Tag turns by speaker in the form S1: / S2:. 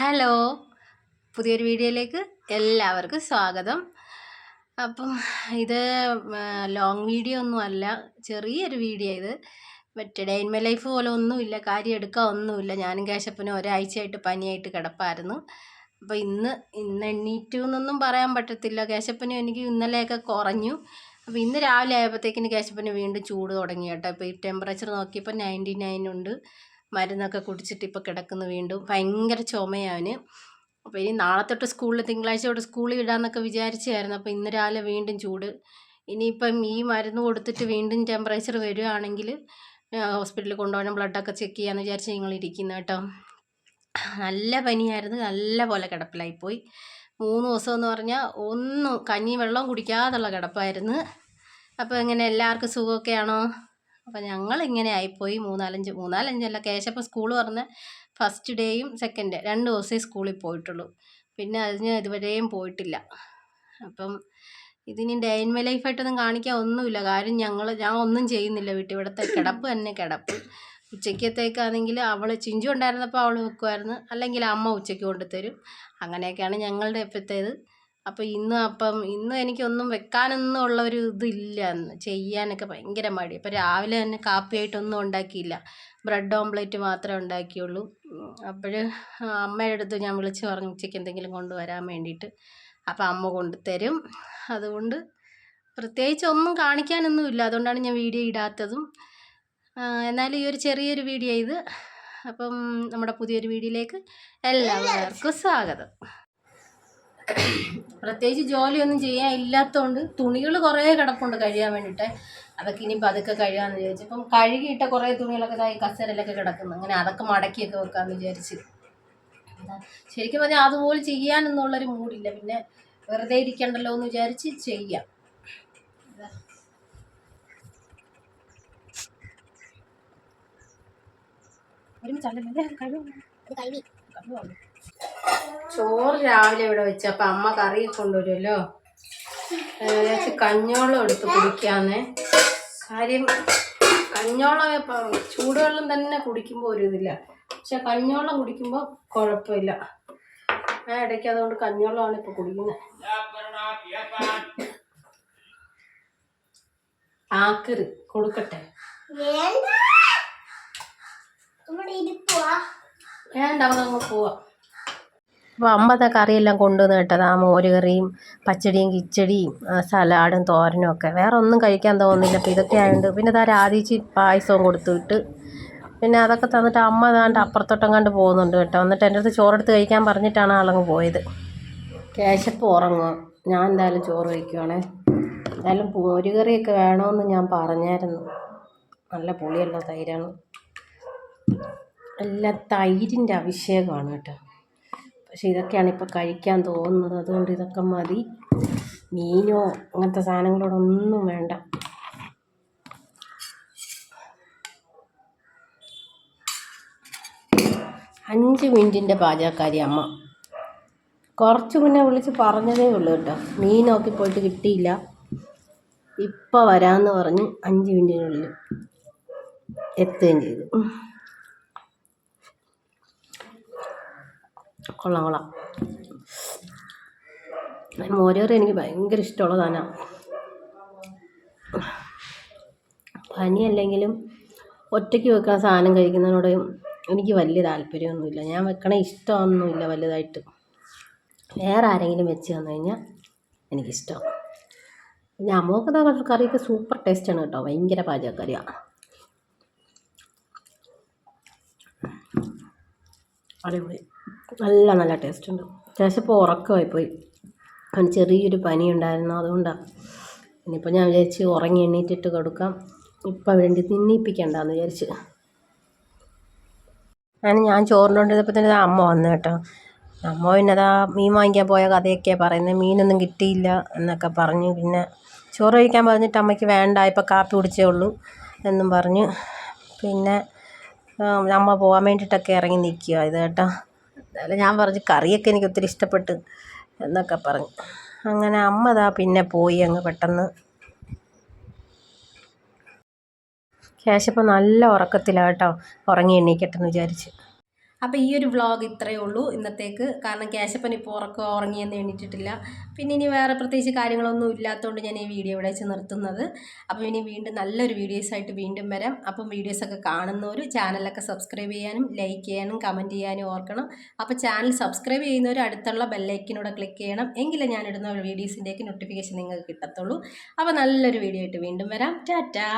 S1: Hello പുതിയൊരു വീഡിയോയിലേക്ക് എല്ലാവർക്കും സ്വാഗതം. അപ്പം ഇത് ലോങ് വീഡിയോ ഒന്നും അല്ല ചെറിയൊരു വീഡിയോ ഇത്. മറ്റേ ഡേ മൈ ലൈഫ് പോലെ ഒന്നുമില്ല കാര്യം എടുക്കാൻ ഒന്നുമില്ല. ഞാനും കേശപ്പനും ഒരാഴ്ചയായിട്ട് പനിയായിട്ട് കിടപ്പായിരുന്നു. അപ്പോൾ ഇന്ന് ഇന്ന് എണ്ണീറ്റു എന്നൊന്നും പറയാൻ പറ്റത്തില്ല. കേശപ്പനും എനിക്ക് ഇന്നലെയൊക്കെ കുറഞ്ഞു. അപ്പോൾ ഇന്ന് രാവിലെ ആയപ്പോഴത്തേക്കിന് കേശപ്പന് വീണ്ടും ചൂട് തുടങ്ങി കേട്ടോ. ഇപ്പോൾ ഈ ടെമ്പറേച്ചർ നോക്കിയപ്പോൾ നയന്റി നയൻ ഉണ്ട്. മരുന്നൊക്കെ കുടിച്ചിട്ട് ഇപ്പോൾ കിടക്കുന്നു വീണ്ടും. ഭയങ്കര ചുമയാവന് അപ്പോൾ ഇനി നാളെ തൊട്ട് സ്കൂളിൽ തിങ്കളാഴ്ച തൊട്ട് സ്കൂളിൽ വിടാമെന്നൊക്കെ വിചാരിച്ചായിരുന്നു. അപ്പോൾ ഇന്ന് രാവിലെ വീണ്ടും ചൂട്. ഇനിയിപ്പം ഈ മരുന്ന് കൊടുത്തിട്ട് വീണ്ടും ടെമ്പറേച്ചർ വരികയാണെങ്കിൽ ഹോസ്പിറ്റലിൽ കൊണ്ടുപോകണം ബ്ലഡൊക്കെ ചെക്ക് ചെയ്യാമെന്ന് വിചാരിച്ച് നിങ്ങൾ ഇരിക്കുന്നു കേട്ടോ. നല്ല പനിയായിരുന്നു. നല്ല പോലെ കിടപ്പിലായിപ്പോയി. മൂന്ന് ദിവസം എന്ന് പറഞ്ഞാൽ ഒന്നും കഞ്ഞി വെള്ളം കുടിക്കാതുള്ള കിടപ്പായിരുന്നു. അപ്പോൾ എങ്ങനെ എല്ലാവർക്കും സുഖമൊക്കെയാണോ? അപ്പോൾ ഞങ്ങൾ ഇങ്ങനെ ആയിപ്പോയി മൂന്നാലഞ്ച് മൂന്നാലഞ്ചല്ല കേശപ്പം സ്കൂൾ പറഞ്ഞ ഫസ്റ്റ് ഡേയും സെക്കൻഡ് രണ്ട് ദിവസമേ സ്കൂളിൽ പോയിട്ടുള്ളൂ. പിന്നെ അതിന് ഇതുവരെയും പോയിട്ടില്ല. അപ്പം ഇതിനി ഡേ ഇൻ മൈ ലൈഫായിട്ടൊന്നും കാണിക്കാൻ ഒന്നുമില്ല. കാര്യം ഞങ്ങൾ ഞാൻ ഒന്നും ചെയ്യുന്നില്ല വീട്ടിൽ. ഇവിടുത്തെ കിടപ്പ് തന്നെ കിടപ്പ്. ഉച്ചയ്ക്കത്തേക്കാണെങ്കിൽ അവൾ ചിഞ്ചു ഉണ്ടായിരുന്നപ്പോൾ അവൾ വെക്കുമായിരുന്നു അല്ലെങ്കിൽ അമ്മ ഉച്ചയ്ക്ക് കൊണ്ടുതരും. അങ്ങനെയൊക്കെയാണ് ഞങ്ങളുടെ ഇപ്പോഴത്തേത് അപ്പോൾ ഇന്ന് അപ്പം ഇന്ന് എനിക്കൊന്നും വെക്കാനൊന്നും ഉള്ള ഒരു ഇതില്ല ചെയ്യാനൊക്കെ ഭയങ്കര മടി. അപ്പോൾ രാവിലെ തന്നെ കാപ്പിയായിട്ടൊന്നും ഉണ്ടാക്കിയില്ല. ബ്രെഡ് ഓംപ്ലേറ്റ് മാത്രമേ ഉണ്ടാക്കിയുള്ളൂ. അപ്പോൾ അമ്മയുടെ അടുത്ത് ഞാൻ വിളിച്ച് പറഞ്ഞു ഉച്ചയ്ക്ക് എന്തെങ്കിലും കൊണ്ടുവരാൻ വേണ്ടിയിട്ട്. അപ്പോൾ അമ്മ കൊണ്ടുതരും. അതുകൊണ്ട് പ്രത്യേകിച്ച് ഒന്നും കാണിക്കാനൊന്നുമില്ല അതുകൊണ്ടാണ് ഞാൻ വീഡിയോ ഇടാത്തതും. എന്നാലും ഈ ഒരു ചെറിയൊരു വീഡിയോ ഇത്. അപ്പം നമ്മുടെ പുതിയൊരു വീഡിയോയിലേക്ക് എല്ലാവർക്കും സ്വാഗതം. പ്രത്യേകിച്ച് ജോലിയൊന്നും ചെയ്യാൻ ഇല്ലാത്തതുകൊണ്ട് തുണികൾ കുറേ കിടപ്പുണ്ട് കഴിയാൻ വേണ്ടിയിട്ട് അതൊക്കെ ഇനി പതുക്കെ കഴുകാമെന്ന് വിചാരിച്ചു. ഇപ്പം കഴുകിയിട്ട കുറേ തുണികളൊക്കെ ഇതായി കസേരയിലൊക്കെ കിടക്കുന്നു. അങ്ങനെ അതൊക്കെ മടക്കിയൊക്കെ വെക്കാമെന്ന് വിചാരിച്ച്. ശരിക്കും പറഞ്ഞാൽ അതുപോലെ ചെയ്യാനൊന്നുള്ളൊരു മൂടില്ല. പിന്നെ വെറുതെ ഇരിക്കണ്ടല്ലോ എന്ന് വിചാരിച്ച് ചെയ്യാം. ഒരുമിച്ചല്ലേ കഴിവ് ചോറ് രാവിലെ ഇവിടെ വെച്ച അപ്പം അമ്മ കറി കൊണ്ടുവരുമല്ലോ. ഏകദേശം കഞ്ഞോളം എടുത്ത് കുടിക്കാന്നേ. കാര്യം കഞ്ഞോളം ഇപ്പൊ ചൂടുവെള്ളം തന്നെ കുടിക്കുമ്പോൾ ഒരു ഇതില്ല. പക്ഷെ കഞ്ഞോളം കുടിക്കുമ്പോൾ കുഴപ്പമില്ല. ഞാൻ ഇടയ്ക്ക് അതുകൊണ്ട് കഞ്ഞോളമാണ് ഇപ്പൊ കുടിക്കുന്നത് ആക്കറ് കൊടുക്കട്ടെ. വേണ്ട. അവിടെ പോവാം. അപ്പോൾ അമ്പത്തെ കറിയെല്ലാം കൊണ്ടുവന്ന് കേട്ടത്. ആ മോര് കറിയും പച്ചടിയും കിച്ചടിയും സലാഡും തോരനും ഒക്കെ. വേറെ ഒന്നും കഴിക്കാൻ തോന്നുന്നില്ല. അപ്പോൾ ഇതൊക്കെ ആയതുകൊണ്ട് പിന്നെ താ രാധിച്ച് പായസവും കൊടുത്തു വിട്ട്. പിന്നെ അതൊക്കെ തന്നിട്ട് അമ്മ താണ്ട് കണ്ട് പോകുന്നുണ്ട് കേട്ടോ. എന്നിട്ട് എന്റെ അടുത്ത് ചോറെടുത്ത് കഴിക്കാൻ പറഞ്ഞിട്ടാണ് ആളങ്ങ് പോയത്. കേശപ്പ് ഉറങ്ങുക ഞാൻ എന്തായാലും ചോറ് കഴിക്കുവാണേ. എന്തായാലും മോര് കറിയൊക്കെ വേണമെന്ന് ഞാൻ പറഞ്ഞായിരുന്നു. നല്ല പുളിയുള്ള തൈരാണ്. എല്ലാം തൈരിന്റെ അഭിഷേകമാണ് കേട്ടോ. പക്ഷെ ഇതൊക്കെയാണ് ഇപ്പോൾ കഴിക്കാൻ തോന്നുന്നത്. അതുകൊണ്ട് ഇതൊക്കെ മതി. മീനോ അങ്ങനത്തെ സാധനങ്ങളോടൊന്നും വേണ്ട. അഞ്ച് മിനിറ്റിന്റെ പാചകക്കാരി അമ്മ. കുറച്ച് മുന്നേ വിളിച്ച് പറഞ്ഞതേ ഉള്ളൂ കേട്ടോ. മീൻ നോക്കി പോയിട്ട് കിട്ടിയില്ല. ഇപ്പോൾ വരാമെന്ന് പറഞ്ഞ് അഞ്ച് മിനിറ്റിനുള്ളിൽ എത്തുകയും ചെയ്തു. കൊള്ളാം കൊള്ളാം. മോരേറി എനിക്ക് ഭയങ്കര ഇഷ്ടമുള്ളതാണ് സാധനമാണ് പനിയല്ലെങ്കിലും ഒറ്റയ്ക്ക് വെക്കുന്ന സാധനം കഴിക്കുന്നതിനോട് എനിക്ക് വലിയ താല്പര്യമൊന്നുമില്ല. ഞാൻ വെക്കണ ഇഷ്ടമൊന്നുമില്ല വലുതായിട്ട്. വേറെ ആരെങ്കിലും വെച്ച് തന്നു കഴിഞ്ഞാൽ എനിക്കിഷ്ടം. പിന്നെ അമ്മയ്ക്ക് കറിയൊക്കെ സൂപ്പർ ടേസ്റ്റാണ് കേട്ടോ. ഭയങ്കര പാചകക്കറിയാണ് അടിപൊളി. നല്ല നല്ല ടേസ്റ്റ് ഉണ്ട്. അത്യാവശ്യം ഇപ്പോൾ ഉറക്കമായി പോയി അവന് ചെറിയൊരു പനി ഉണ്ടായിരുന്നു അതുകൊണ്ടാണ് ഇനിയിപ്പോൾ ഞാൻ വിചാരിച്ച് ഉറങ്ങി എണ്ണീറ്റിട്ട് കൊടുക്കാം. ഇപ്പം വേണ്ടി തിന്നിപ്പിക്കണ്ടെന്ന് വിചാരിച്ച്. അങ്ങനെ ഞാൻ ചോറിനോണ്ടിരുന്നപ്പോൾ തന്നെ അമ്മ വന്നു കേട്ടോ. അമ്മ പിന്നെ അതാ മീൻ വാങ്ങിക്കാൻ പോയ കഥയൊക്കെയാണ് പറയുന്നത്. മീനൊന്നും കിട്ടിയില്ല എന്നൊക്കെ പറഞ്ഞു. പിന്നെ ചോറ് കഴിക്കാൻ പറഞ്ഞിട്ട് അമ്മയ്ക്ക് വേണ്ട ഇപ്പം കാപ്പി കുടിച്ചേ ഉള്ളൂ എന്നും പറഞ്ഞു. പിന്നെ അമ്മ പോകാൻ വേണ്ടിയിട്ടൊക്കെ ഇറങ്ങി നിൽക്കുക ഇത് കേട്ടോ. എന്തായാലും ഞാൻ പറഞ്ഞു കറിയൊക്കെ എനിക്ക് ഒത്തിരി ഇഷ്ടപ്പെട്ട് എന്നൊക്കെ പറഞ്ഞു. അങ്ങനെ അമ്മ ദാ പിന്നെ പോയി അങ്ങ് പെട്ടെന്ന്. കേശപ്പം നല്ല ഉറക്കത്തിലാട്ടോ ഉറങ്ങി എണ്ണീക്കട്ടെന്ന് വിചാരിച്ച്. അപ്പോൾ ഈ ഒരു വ്ളോഗ് ഇത്രയേ ഉള്ളൂ. ഇന്നത്തേക്ക്. കാരണം കേശപ്പൻ ഇപ്പോൾ ഉറക്കം ഉറങ്ങിയെന്ന് എണീറ്റിട്ടില്ല. പിന്നെ ഇനി വേറെ പ്രത്യേകിച്ച് കാര്യങ്ങളൊന്നും ഇല്ലാത്തതുകൊണ്ട് ഞാൻ ഈ വീഡിയോ ഇവിടെ വെച്ച് നിർത്തുന്നത്. അപ്പോൾ ഇനി വീണ്ടും നല്ലൊരു വീഡിയോസായിട്ട് വീണ്ടും വരാം. അപ്പം വീഡിയോസൊക്കെ കാണുന്നവർ ചാനലൊക്കെ സബ്സ്ക്രൈബ് ചെയ്യാനും ലൈക്ക് ചെയ്യാനും കമന്റ് ചെയ്യാനും ഓർക്കണം. അപ്പോൾ ചാനൽ സബ്സ്ക്രൈബ് ചെയ്യുന്നവർ അടുത്തുള്ള ബെല്ലൈക്കിനൂടെ ക്ലിക്ക് ചെയ്യണം. എങ്കിലേ ഞാനിടുന്ന വീഡിയോസിന്റെയൊക്കെ നോട്ടിഫിക്കേഷൻ നിങ്ങൾക്ക് കിട്ടത്തുള്ളൂ. അപ്പോൾ നല്ലൊരു വീഡിയോ ആയിട്ട് വീണ്ടും വരാം. ടാറ്റാ!